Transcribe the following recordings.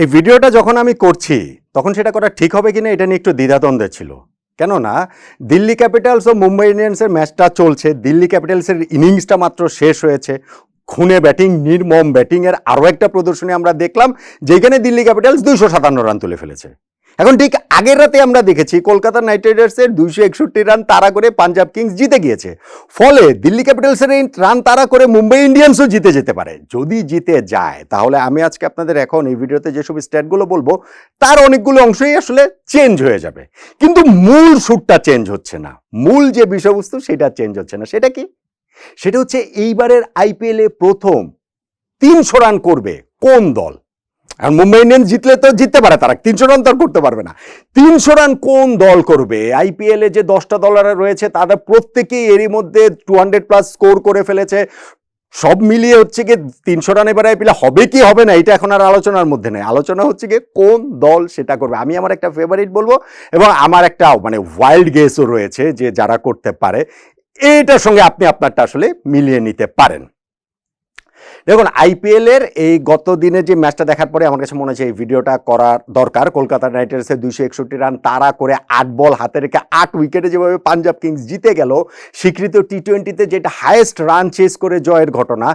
এই ভিডিওটা যখন আমি করছি, তখন সেটা করা ঠিক হবে কিনা এটা নিয়ে একটু দ্বিধাদ্বন্দ্বে ছিল। কেননা, দিল্লি ক্যাপিটালস ও মুম্বাই ইন্ডিয়ান্সের ম্যাচটা চলছে, দিল্লি ক্যাপিটালসের ইনিংসটা মাত্র শেষ হয়েছে। খুনে ব্যাটিং, নির্মম ব্যাটিংয়ের আরও একটা প্রদর্শনী আমরা দেখলাম, যেখানে দিল্লি ক্যাপিটালস দুইশো সাতান্ন রান তুলে ফেলেছে। এখন ঠিক আগের রাতে আমরা দেখেছি কলকাতা নাইট রাইডার্সের দুইশো একষট্টি রান তাড়া করে পাঞ্জাব কিংস জিতে গিয়েছে। ফলে দিল্লি ক্যাপিটালসের এই রান তাড়া করে মুম্বাই ইন্ডিয়ান্সও জিতে যেতে পারে। যদি জিতে যায়, তাহলে আমি আজকে আপনাদের এখন এই ভিডিওতে যেসব স্ট্যাটগুলো বলব, তার অনেকগুলো অংশই আসলে চেঞ্জ হয়ে যাবে। কিন্তু মূল সুরটা চেঞ্জ হচ্ছে না। মূল যে বিষয়বস্তু, সেটা চেঞ্জ হচ্ছে না। সেটা কি? সেটা হচ্ছে এইবারের আইপিএলে প্রথম তিনশো রান করবে কোন দল? আর মুম্বাই ইন্ডিয়ান্স জিতলে তো জিততে পারে তারা, তিনশো রান তো আর করতে পারবে না। তিনশো রান কোন দল করবে? আইপিএলে যে দশটা দলার রয়েছে তারা প্রত্যেকেই এরই মধ্যে টু হান্ড্রেড প্লাস স্কোর করে ফেলেছে। সব মিলিয়ে হচ্ছে গিয়ে তিনশো রান এবার আইপিএলে হবে কি হবে না, এটা এখন আর আলোচনার মধ্যে নেই। আলোচনা হচ্ছে গিয়ে কোন দল সেটা করবে। আমি আমার একটা ফেভারিট বলব এবং আমার একটা মানে ওয়াইল্ড গেসও রয়েছে যে যারা করতে পারে এইটার সঙ্গে আপনি আপনারটা আসলে মিলিয়ে নিতে পারেন। দেখুন আইপিএলের এই গত দিনে যে ম্যাচটা দেখার পরে আমার কাছে মনে হচ্ছে এই ভিডিওটা করার দরকার। কলকাতা নাইট রাইডার্সের দুইশো একষট্টি রান, তারা করে আট বল হাতে রেখে আট উইকেটে যেভাবে পাঞ্জাব কিংস জিতে গেল, স্বীকৃত টি টোয়েন্টিতে যেটা হায়েস্ট রান চেস করে জয়ের ঘটনা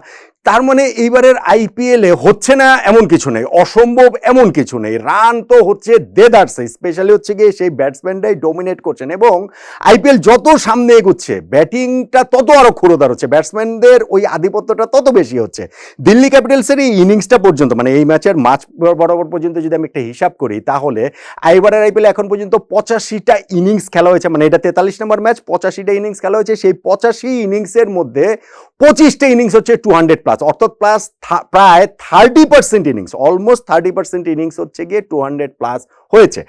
তার মানে এইবারের আইপিএলে হচ্ছে না এমন কিছু নেই, অসম্ভব এমন কিছু নেই। রান তো হচ্ছে দেদারসে স্পেশালি হচ্ছে গিয়ে সেই ব্যাটসম্যানরাই ডোমিনেট করছেন এবং আইপিএল যত সামনে এগুচ্ছে ব্যাটিংটা তত আরও ক্ষুরোদার হচ্ছে ব্যাটসম্যানদের ওই আধিপত্যটা তত বেশি হচ্ছে। দিল্লি ক্যাপিটালসের এই ইনিংসটা পর্যন্ত মানে এই ম্যাচের মাঝ বরাবর পর্যন্ত যদি আমি একটা হিসাব করি, তাহলে আইবারের আইপিএল এখন পর্যন্ত পঁচাশিটা ইনিংস খেলা হয়েছে মানে এটা তেতাল্লিশ নম্বর ম্যাচ, পঁচাশিটা ইনিংস খেলা হয়েছে, সেই পঁচাশি ইনিংসের মধ্যে পঁচিশটা ইনিংস হচ্ছে টু হান্ড্রেড প্লাস অর্থাৎ প্লাস প্রায় thirty percent innings almost thirty percent innings হচ্ছে গিয়ে টু হান্ড্রেড প্লাস হয়েছে।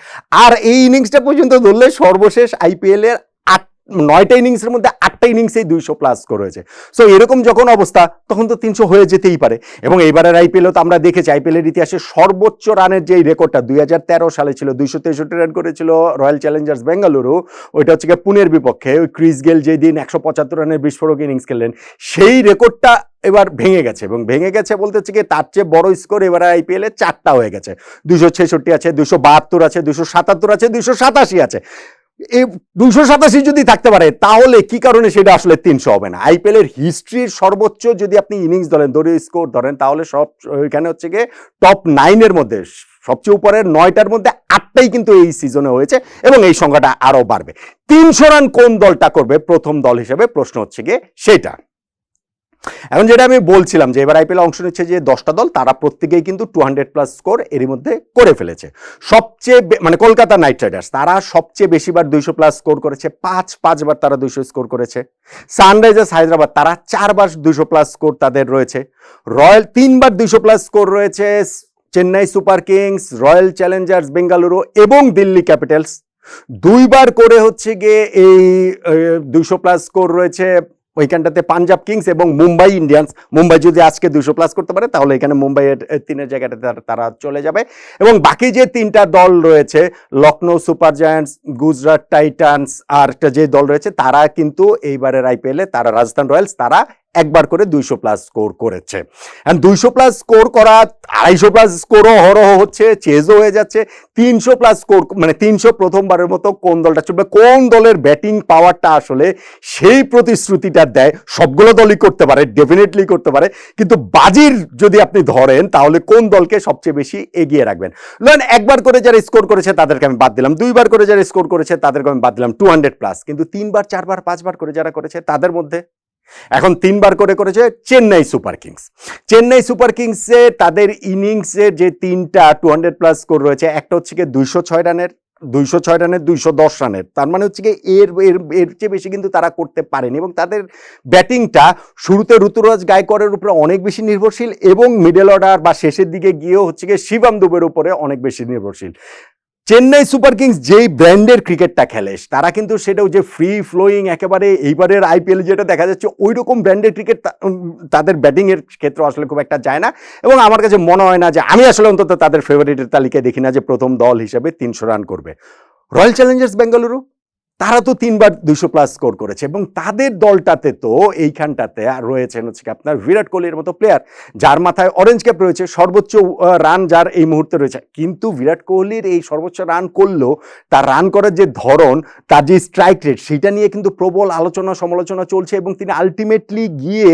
আর এই ইনিংসটা পর্যন্ত ধরলে সর্বশেষ আইপিএল এর আট নয়টা ইনিংসের মধ্যে আটটা ইনিংসেই দুইশো প্লাস স্কোর হয়েছে। সো এরকম যখন অবস্থা, তখন তো তিনশো হয়ে যেতেই পারে। এবং এইবারের আইপিএলও তো আমরা দেখেছি আইপিএলের ইতিহাসে সর্বোচ্চ রানের যে রেকর্ডটা, দুই হাজার তেরো সালে ছিল, দুইশো তেষট্টি রান করেছিল রয়্যাল চ্যালেঞ্জার্স বেঙ্গালুরু ওইটা হচ্ছে পুনের বিপক্ষে, ওই ক্রিস গেল যেই দিন একশো পঁচাত্তর রানের বিস্ফোরক ইনিংস খেললেন, সেই রেকর্ডটা এবার ভেঙে গেছে। এবং ভেঙে গেছে বলতে হচ্ছে কি তার চেয়ে বড় স্কোর এবার আইপিএল চারটা হয়ে গেছে। দুশো ছেষট্টি আছে দুশো বাহাত্তর আছে দুশো সাতাত্তর আছে দুশো সাতাশি আছে। এই দুশো সাতাশি যদি থাকতে পারে, তাহলে কি কারণে সেটা আসলে তিনশো হবে না? আইপিএল এর হিস্ট্রির সর্বোচ্চ যদি আপনি ইনিংস ধরেন, দলীয় স্কোর ধরেন, তাহলে সব এখানে হচ্ছে গিয়ে টপ নাইনের মধ্যে, সবচেয়ে উপরের নয়টার মধ্যে আটটাই কিন্তু এই সিজনে হয়েছে এবং এই সংখ্যাটা আরও বাড়বে। তিনশো রান কোন দলটা করবে? প্রথম দল হিসেবে প্রশ্ন হচ্ছে গিয়ে সেটা। এখন যেটা আমি বলছিলাম যে এবার আইপিএল অংশ নিচ্ছে যে দশটা দল, তারা প্রত্যেকেই কিন্তু টু হান্ড্রেড প্লাস স্কোর এরই মধ্যে করে ফেলেছে। সবচেয়ে মানে কলকাতা নাইট রাইডার্স, তারা সবচেয়ে বেশিবার দুইশো প্লাস স্কোর করেছে, পাঁচ, পাঁচবার তারা দুইশো স্কোর করেছে। সানরাইজার্স হায়দ্রাবাদ, তারা চারবার দুইশো প্লাস স্কোর তাদের রয়েছে। রয়্যাল, তিনবার দুইশো প্লাস স্কোর রয়েছে, Chennai Super Kings, Royal Challengers Bengaluru এবং দিল্লি ক্যাপিটালস। দুইবার করে হচ্ছে গিয়ে এই দুইশো প্লাস স্কোর রয়েছে ওইখানটাতে পাঞ্জাব কিংস এবং মুম্বাই ইন্ডিয়ান্স। মুম্বাই যদি আজকে দুশো প্লাস করতে পারে, তাহলে এখানে মুম্বাইয়ের তিনের জায়গাটাতে তারা চলে যাবে। এবং বাকি যে তিনটা দল রয়েছে Lucknow Super Giants, Gujarat Titans, আর যে দল রয়েছে, তারা কিন্তু এইবারের আইপিএলে তারা রাজস্থান রয়্যালস, তারা একবার করে দুইশো প্লাস স্কোর করেছে। দুইশো প্লাস স্কোর করা, আড়াইশো প্লাস স্কোরও হরহ হচ্ছে চেজও হয়ে যাচ্ছে। তিনশো প্লাস স্কোর মানে তিনশো প্রথমবারের মতো কোন দলটা চলবে, কোন দলের ব্যাটিং পাওয়ারটা আসলে সেই প্রতিশ্রুতিটা দেয়, সবগুলো দলই করতে পারে ডেফিনেটলি করতে পারে। কিন্তু বাজির যদি আপনি ধরেন, তাহলে কোন দলকে সবচেয়ে বেশি এগিয়ে রাখবেন? ধরেন একবার করে যারা স্কোর করেছে, তাদেরকে আমি বাদ দিলাম। দুইবার করে যারা স্কোর করেছে, তাদেরকে আমি বাদ দিলাম। টু হান্ড্রেড প্লাস কিন্তু তিনবার, চারবার, পাঁচবার করে যারা করেছে, তাদের মধ্যে এখন তিনবার করে করেছে Chennai Super Kings. Chennai Super কিংসে তাদের ইনিংসের যে তিনটা টু হান্ড্রেড প্লাস স্কোর রয়েছে, একটা হচ্ছে গিয়ে দুইশো ছয় রানের, দুইশো ছয় রানের, দুইশো দশ রানের। তার মানে হচ্ছে গিয়ে এর এর এর চেয়ে বেশি কিন্তু তারা করতে পারেনি এবং তাদের ব্যাটিংটা শুরুতে ঋতুরাজ গায়করের উপরে অনেক বেশি নির্ভরশীল এবং মিডল অর্ডার বা শেষের দিকে গিয়েও হচ্ছে গিয়ে শিবাম দুবের উপরে অনেক বেশি নির্ভরশীল। চেন্নাই সুপার কিংস যেই ব্র্যান্ডের ক্রিকেটটা খেলে তারা কিন্তু সেটাও যে ফ্রি ফ্লোয়িং একেবারে এইবারের আইপিএল যেটা দেখা যাচ্ছে ওই রকম ব্র্যান্ডের ক্রিকেট তাদের ব্যাটিংয়ের ক্ষেত্রে আসলে খুব একটা যায় না। এবং আমার কাছে মনে হয় না যে, আমি আসলে অন্তত তাদের ফেভারিটের তালিকায় দেখি না যে প্রথম দল হিসেবে তিনশো রান করবে। রয়্যাল চ্যালেঞ্জার্স বেঙ্গালুরু তারা তো তিনবার দুইশো প্লাস স্কোর করেছে এবং তাদের দলটাতে তো এইখানটাতে রয়েছেন হচ্ছে আপনার বিরাট কোহলির মতো প্লেয়ার যার মাথায় অরেঞ্জ ক্যাপ রয়েছে, সর্বোচ্চ রান যার এই মুহূর্তে রয়েছে। কিন্তু বিরাট কোহলির এই সর্বোচ্চ রান করলেও তার রান করার যে ধরন, তার যে স্ট্রাইক রেট সেটা নিয়ে কিন্তু প্রবল আলোচনা, সমালোচনা চলছে এবং তিনি আলটিমেটলি গিয়ে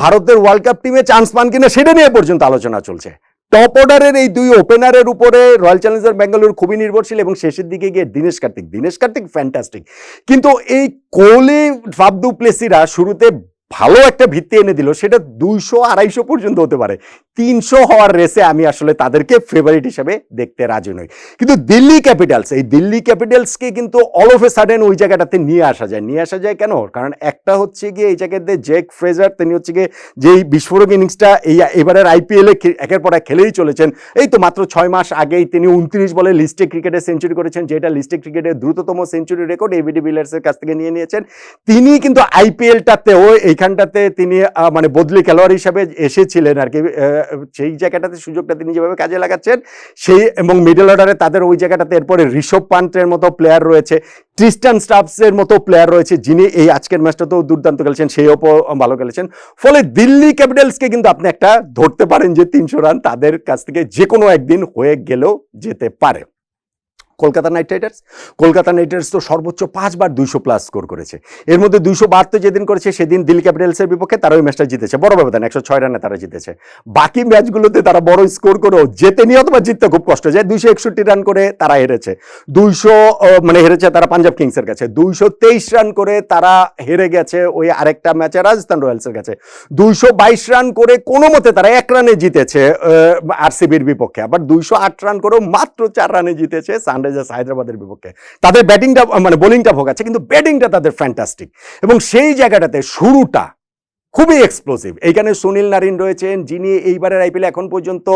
ভারতের ওয়ার্ল্ড কাপ টিমে চান্স পান কিনা, সেটা নিয়ে পর্যন্ত আলোচনা চলছে। টপ অর্ডারের এই দুই ওপেনারের উপরে রয়্যাল চ্যালেঞ্জার ব্যাঙ্গালোর খুবই নির্ভরশীল এবং শেষের দিকে গিয়ে দিনেশ কার্তিক। দিনেশ কার্তিক ফ্যান্টাস্টিক কিন্তু এই কোহলি ফাবদু প্লেসিরা শুরুতে ভালো একটা ভিত্তি এনে দিল, সেটা দুইশো আড়াইশো পর্যন্ত হতে পারে। তিনশো হওয়ার রেসে আমি আসলে তাদেরকে ফেভারিট হিসেবে দেখতে রাজি নই। কিন্তু দিল্লি ক্যাপিটালস এই দিল্লি ক্যাপিটালসকে কিন্তু অল অফ এ সাডেন ওই জায়গাটাতে নিয়ে আসা যায়। নিয়ে আসা যায় কেন? কারণ একটা হচ্ছে গিয়ে এই জায়গাতে জেক ফ্রেজার তিনি হচ্ছে গিয়ে যেই বিস্ফোরক ইনিংসটা এই এবারের আইপিএলে একের পর এক খেলেই চলেছেন, এই তো মাত্র ছয় মাস আগেই তিনি উনত্রিশ বলে লিস্টে ক্রিকেটে সেঞ্চুরি করেছেন, যেটা লিস্টে ক্রিকেটের দ্রুততম সেঞ্চুরি রেকর্ড এবিডি বিলার্সের কাছ থেকে নিয়ে নিয়েছেন। তিনি কিন্তু আইপিএলটাতেও এইখানটাতে তিনি মানে বদলি খেলোয়াড় হিসাবে এসেছিলেন আর কি সেই জায়গাটাতে সুযোগটা তিনি যেভাবে কাজে লাগাচ্ছেন, সেই এবং মিডল অর্ডারে তাদের ওই জায়গাটাতে এরপরে ঋষভ পান্তের মতো প্লেয়ার রয়েছে ক্রিস্টান স্টাফসের মতো প্লেয়ার রয়েছে, যিনি এই আজকের ম্যাচটাতেও দুর্দান্ত খেলেছেন, সেই ওপর ভালো খেলেছেন। ফলে দিল্লি ক্যাপিটালসকে কিন্তু আপনি একটা ধরতে পারেন যে তিনশো রান তাদের কাছ থেকে যে কোনো একদিন হয়ে গেলেও যেতে পারে। Kolkata Knight Riders. Kolkata Knight Riders তো সর্বোচ্চ পাঁচবার দুইশো প্লাস স্কোর করেছে। এর মধ্যে দুইশো তো যেদিন করেছে, সেদিন দিল্লি ক্যাপিটালসের বিপক্ষে তারা ওই ম্যাচটা জিতেছে। বড় ব্যবধান, একশো ছয় রানে তারা জিতেছে। বাকি ম্যাচগুলোতে তারা বড় স্কোর করেও যেতে নিয়ে অথবা জিততে খুব কষ্ট যায়। দুইশো একষট্টি রান করে তারা হেরেছে। দুইশো মানে হেরেছে তারা পাঞ্জাব কিংসের কাছে। দুইশো তেইশ রান করে তারা হেরে গেছে ওই আরেকটা ম্যাচে রাজস্থান রয়্যালসের কাছে। দুইশো বাইশ রান করে কোনো মতে তারা এক রানে জিতেছে আরসিবির বিপক্ষে। আবার দুইশো আট রান করেও মাত্র চার রানে জিতেছে সানরাইজার্স হায়দ্রাবাদের বিপক্ষে। তাদের ব্যাটিংটা মানে বোলিংটা ভোগাচ্ছে কিন্তু ব্যাটিংটা তাদের ফ্যান্টাস্টিক এবং সেই জায়গাটাতে শুরুটা খুবই এক্সপ্লোসিভ এইখানে সুনীল নারিন রয়েছেন, যিনি এইবারের আইপিএল এখন পর্যন্ত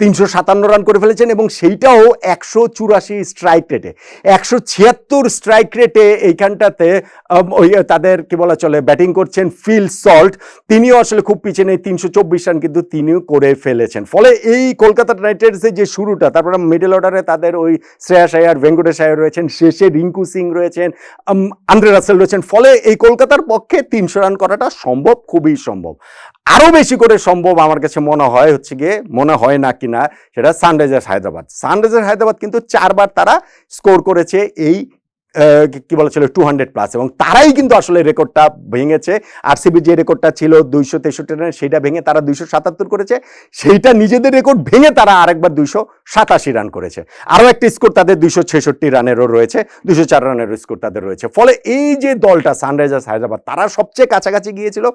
তিনশো সাতান্ন রান করে ফেলেছেন এবং সেইটাও একশো চুরাশি স্ট্রাইক রেটে একশো ছিয়াত্তর স্ট্রাইক রেটে এইখানটাতে ওই, তাদের, কি বলা চলে ব্যাটিং করছেন ফিল সল্ট। তিনিও আসলে খুব পিছনে, তিনশো চব্বিশ রান কিন্তু তিনিও করে ফেলেছেন। ফলে এই কলকাতা নাইট রাইডার্সের যে শুরুটা, তারপরে মিডল অর্ডারে তাদের ওই শ্রেয়াস আয়ার ভেঙ্কটেশ আয়ার রয়েছেন, শেষে রিঙ্কু সিং রয়েছেন আন্দ্রে রাসেল রয়েছেন। ফলে এই কলকাতার পক্ষে তিনশো রান করাটা সম্ভব খুবই সম্ভব। আরও বেশি করে সম্ভব আমার কাছে মনে হয় হচ্ছে গিয়ে, মনে হয় না কি না, সেটা সানরাইজার্স হায়দ্রাবাদ। সানরাইজার্স হায়দ্রাবাদ কিন্তু চারবার তারা স্কোর করেছে এই কি- বলা ছিল টু হান্ড্রেড প্লাস এবং তারাই কিন্তু আসলে রেকর্ডটা ভেঙেছে। আরসিবি যে রেকর্ডটা ছিল দুইশো তেষট্টি রানের সেইটা ভেঙে তারা দুইশো সাতাত্তর করেছে। সেইটা নিজেদের রেকর্ড ভেঙে তারা আরেকবার দুইশো সাতাশি রান করেছে। আরও একটা স্কোর তাদের দুইশো ছেষট্টি রানেরও রয়েছে, দুইশো চার রানেরও স্কোর তাদের রয়েছে। ফলে এই যে দলটা, সানরাইজার্স হায়দ্রাবাদ, তারা সবচেয়ে কাছাকাছি গিয়েছিল।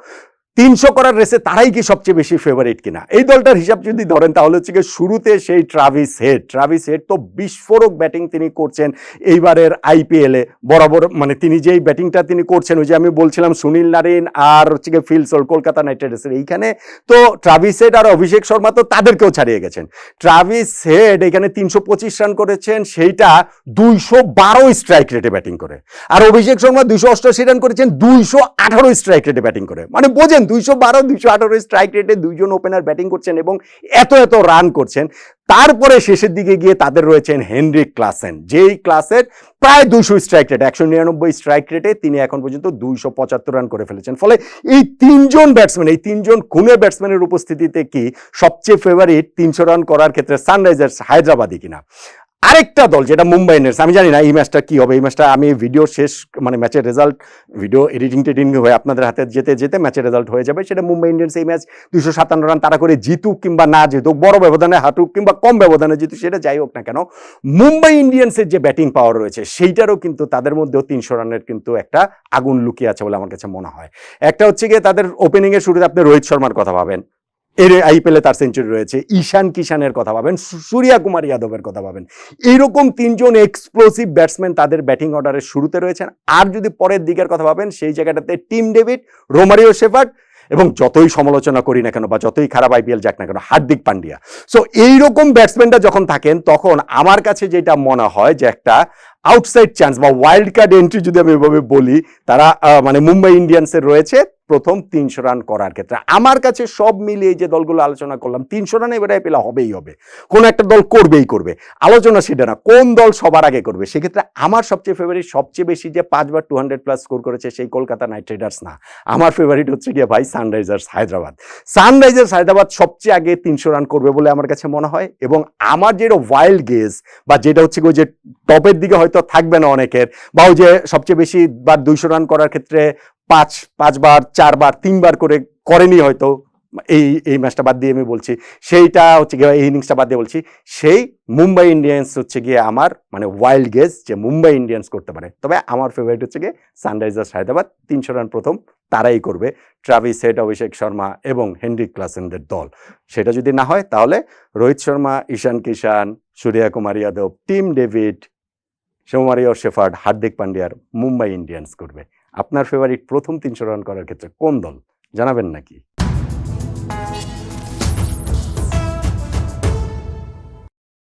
তিনশো করার রেসে তারাই কি সবচেয়ে বেশি ফেভারিট কিনা? এই দলটার হিসাব যদি ধরেন, তাহলে হচ্ছে গিয়ে শুরুতে সেই ট্রাভিস হেড ট্রাভিস হেড তো বিস্ফোরক ব্যাটিং তিনি করছেন এইবারের আইপিএলে বরাবর মানে তিনি যেই ব্যাটিংটা তিনি করছেন, ওই যে আমি বলছিলাম সুনীল নারিন আর হচ্ছে গিয়ে ফিলসোল কলকাতা নাইট রাইডার্সের এইখানে। তো ট্রাভিস হেড আর অভিষেক শর্মা তো তাদেরকেও ছাড়িয়ে গেছেন। ট্রাভিস হেড এখানে তিনশো পঁচিশ রান করেছেন, সেইটা দুইশো বারো স্ট্রাইক রেটে ব্যাটিং করে। আর অভিষেক শর্মা দুইশো অষ্টআশি রান করেছেন, দুইশো আঠারো স্ট্রাইক রেটে ব্যাটিং করে। মানে বোঝেন দুইশো বারো, দুইশো আঠারো স্ট্রাইক রেটে দুইজন ওপেনার ব্যাটিং করছেন এবং এত এত রান করছেন। তারপরে শেষের দিকে গিয়ে তাদের রয়েছেন হেনরিক ক্লাসেন, যেই ক্লাসের প্রায় দুশো স্ট্রাইক রেট একশো নিরানব্বই স্ট্রাইক রেটে তিনি এখন পর্যন্ত দুইশো পঁচাত্তর রান করে ফেলেছেন। ফলে এই তিনজন ব্যাটসম্যান এই তিনজন খুনে ব্যাটসম্যানের উপস্থিতিতে কি সবচেয়ে ফেভারিট তিনশো রান করার ক্ষেত্রে সানরাইজার্স হায়দ্রাবাদই কিনা? আরেকটা দল যেটা মুম্বাই ইন্ডিয়ান্স আমি জানি না এই ম্যাচটা কি হবে, এই ম্যাচটা আমি ভিডিও শেষ মানে ম্যাচের রেজাল্ট ভিডিও এডিটিং টেডিং হয়ে আপনাদের হাতে যেতে যেতে ম্যাচের রেজাল্ট হয়ে যাবে। সেটা মুম্বাই ইন্ডিয়ান্স এই ম্যাচ দুশো সাতান্ন রান তারা করে জিতুক কিংবা না জিতুক, বড় ব্যবধানে হাঁটুক কিংবা কম ব্যবধানে জিতুক, সেটা যাই হোক না কেন, মুম্বাই ইন্ডিয়ান্সের যে ব্যাটিং পাওয়ার রয়েছে, সেইটারও কিন্তু তাদের মধ্যেও তিনশো রানের কিন্তু একটা আগুন লুকিয়ে আছে বলে আমার কাছে মনে হয়। একটা হচ্ছে গিয়ে তাদের ওপেনিংয়ের শুরুতে আপনি রোহিত শর্মার কথা ভাবেন। এর আইপিএলে তার সেঞ্চুরি রয়েছে। ঈশান কিষানের কথা ভাবেন, সু- সূর্যা কুমার যাদবের কথা ভাবেন। এইরকম তিনজন এক্সপ্লোসিভ ব্যাটসম্যান তাদের ব্যাটিং অর্ডারের শুরুতে রয়েছেন। আর যদি পরের দিকের কথা ভাবেন, সেই জায়গাটাতে টিম ডেভিড রোমারিও শেফার্ড এবং যতই সমালোচনা করি না কেন বা যতই খারাপ আইপিএল যাক না কেন, হার্দিক পান্ডিয়া। সো এইরকম ব্যাটসম্যানরা যখন থাকেন, তখন আমার কাছে যেটা মনে হয় যে একটা আউটসাইড চান্স বা ওয়াইল্ড কার্ড এন্ট্রি যদি আমি এভাবে বলি, তারা মানে মুম্বাই ইন্ডিয়ান্সের রয়েছে। প্রথম তিনশো রান করার ক্ষেত্রে। আমার কাছে সব মিলিয়ে যে দলগুলো আলোচনা করলাম, তিনশো রান এবারে পেলে হবেই হবে। কোন একটা দল করবেই করবে। আলোচনা সেটা না, কোন দল সবার আগে করবে, সেক্ষেত্রে আমার সবচেয়ে ফেভারিট সবচেয়ে বেশি যে পাঁচবার টু হান্ড্রেড প্লাস স্কোর করেছে সেই কলকাতা নাইট রাইডার্স না। আমার ফেভারিট হচ্ছে গিয়ে ভাই সানরাইজার্স হায়দ্রাবাদ। সানরাইজার্স হায়দ্রাবাদ সবচেয়ে আগে তিনশো রান করবে বলে আমার কাছে মনে হয় এবং আমার যেটা ওয়াইল্ড গেজ বা যেটা হচ্ছে যে টপের দিকে হয়তো থাকবে না অনেকের, বা ওই যে সবচেয়ে বেশি বা দুইশো রান করার ক্ষেত্রে পাঁচ, পাঁচবার, চারবার, তিনবার করে করেনি হয়তো। এই এই ম্যাচটা বাদ দিয়ে আমি বলছি, সেইটা হচ্ছে গিয়ে এই ইনিংসটা বাদ দিয়ে বলছি, সেই মুম্বাই ইন্ডিয়ান্স হচ্ছে গিয়ে আমার মানে ওয়াইল্ড গেস যে মুম্বাই ইন্ডিয়ান্স করতে পারে। তবে আমার ফেভারিট হচ্ছে গিয়ে সানরাইজার্স হায়দ্রাবাদ, তিনশো রান প্রথম, তারাই করবে। ট্রাভিস হেড অভিষেক শর্মা এবং হেনরি ক্লাসেনদের দল। সেটা যদি না হয়, তাহলে রোহিত শর্মা, ঈশান কিষান, সূর্যা কুমার যাদব, টিম ডেভিড সৌমারিয়র শেফার্ড, হার্দিক পান্ডিয়ার মুম্বাই ইন্ডিয়ান্স করবে। আপনার ফেভারিট প্রথম তিনশো রান করার ক্ষেত্রে কোন দল? জানাবেন নাকি?